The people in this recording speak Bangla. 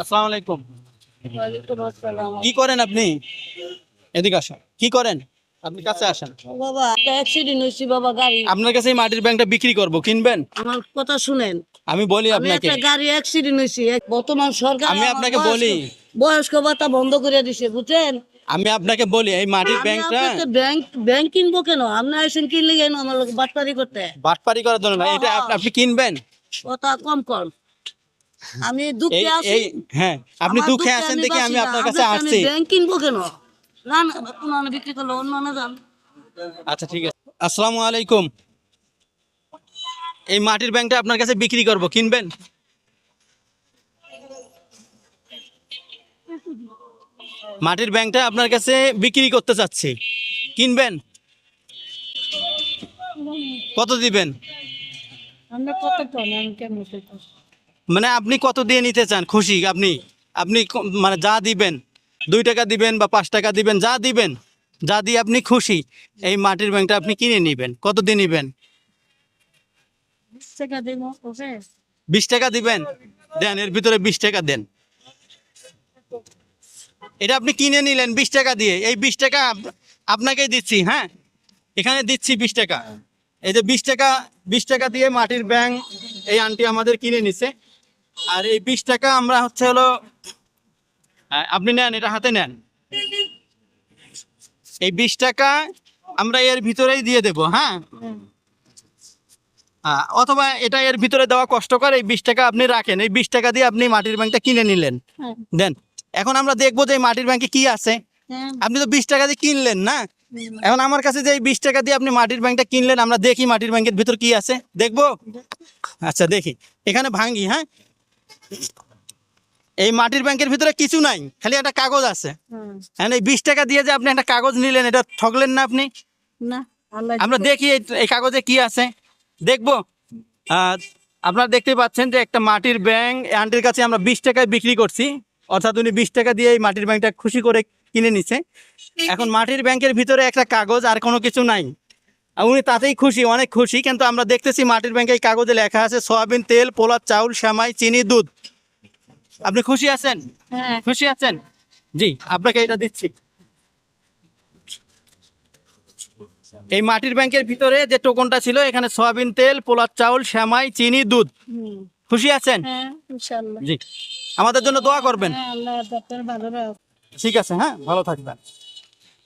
আসসালামু আলাইকুম। কি করেন আপনি? এদিকে আসেন কি করেন? আপনি কাছে আসেন। বাবা একটা অ্যাক্সিডেন্ট হয়েছে বাবা গাড়ি। আপনার কাছে এই মাটির ব্যাংকটা বিক্রি করব কিনবেন? আমার কথা শুনেন। আমি বলি আপনাকে। একটা গাড়ি অ্যাক্সিডেন্ট হয়েছে বর্তমান সরকার আমি আপনাকে বলি। বয়স্ক ভাতা বন্ধ করে দিছে বুঝছেন? আমি আপনাকে বলি এই মাটির ব্যাংকটা ব্যাংক ব্যাংক কিনবো কেন? আপনি আসেন কিনলে কেন? আমার বাটপারি করতে। বাটপারি করার জন্য না এটা আপনি কিনবেন? কথা কম কম। আমি দুঃখে আছি। হ্যাঁ আপনি দুঃখে আছেন দেখে আমি আপনার কাছে আসছি। ব্যাংক কিনবো কেন? না না কোনো বিক্রি করল অন্য আনে যান। আচ্ছা ঠিক আছে। আসসালামু আলাইকুম। এই মাটির ব্যাংকটা আপনার কাছে বিক্রি করব কিনবেন? মাটির ব্যাংকটা আপনার কাছে বিক্রি করতে চাচ্ছি। কিনবেন? কত দিবেন? আমরা কত টন আমি কেমন মানে আপনি কত দিয়ে নিতে চান? খুশি? আপনি? আপনি মানে যা দিবেন দুই টাকা দিবেন বা পাঁচ টাকা দিবেন যা দিবেন যা দিয়ে আপনি খুশি এই মাটির ব্যাংকটা আপনি কিনে নিবেন। কত দিয়ে নিবেন? বিশ টাকা দিবেন? দেন এর ভিতরে বিশ টাকা দেন। এটা আপনি কিনে নিলেন বিশ টাকা দিয়ে। এই বিশ টাকা আপ- আপনাকেই দিচ্ছি হ্যাঁ? এখানে দিচ্ছি বিশ টাকা। এই যে বিশ টাকা বিশ টাকা দিয়ে মাটির ব্যাংক এই আন্টি আমাদের কিনে নিছে। আর এই বিশ টাকা আমরা হচ্ছে হলো আপনি নেন এটা হাতে নেন। এই বিশ টাকা আমরা এর ভিতরেই দিয়ে দেব হ্যাঁ? অথবা এটা এর ভিতরে দেওয়া কষ্টকর এই বিশ টাকা আপনি রাখেন। এই বিশ টাকা দিয়ে আপনি মাটির ব্যাংকটা কিনে নিলেন। হ্যাঁ। দেন এখন আমরা দেখব যে মাটির ব্যাংকে কি আছে। হ্যাঁ। আপনি তো বিশ টাকা দিয়ে কিনলেন না? এখন আমার কাছে যে এই বিশ টাকা দিয়ে আপনি মাটির ব্যাংকটা কিনলেন আমরা দেখি মাটির ব্যাংকের ভিতর কি আছে। দেখব? আচ্ছা দেখি। এখানে ভাঙ্গি হ্যাঁ? এই মাটির ব্যাংকের ভিতরে কিছু নাই খালি একটা কাগজ আছে। হ্যাঁ। এই বিশ টাকা দিয়ে যে আপনি একটা কাগজ নিলেন এটা ঠকলেন না আপনি? না আমরা দেখি এই- কাগজে কি আছে। দেখব। আপনারা দেখতে পাচ্ছেন যে একটা মাটির ব্যাংক আন্টির কাছে আমরা বিশ টাকায় বিক্রি করছি। অর্থাৎ উনি বিশ টাকা দিয়ে এই মাটির ব্যাংকটা খুশি করে কিনে নিছে। এখন মাটির ব্যাংকের ভিতরে একটা কাগজ আর কোনো কিছু নাই। উনি তাতেই খুশি অনেক খুশি। কিন্তু আমরা দেখতেছি মাটির ব্যাংকে এই কাগজে লেখা আছে সয়াবিন তেল পোলার চাউল শ্যামাই চিনি দুধ। আপনি খুশি আছেন? হ্যাঁ। খুশি আছেন? জি আপনাকে এটা দিচ্ছি। এই মাটির ব্যাংকের ভিতরে যে টোকনটা ছিল এখানে সয়াবিন তেল পোলার চাউল শ্যামাই চিনি দুধ। খুশি আছেন? হ্যাঁ জি। আমাদের জন্য দোয়া করবেন। হ্যাঁ ঠিক আছে হ্যাঁ ভালো থাকবেন।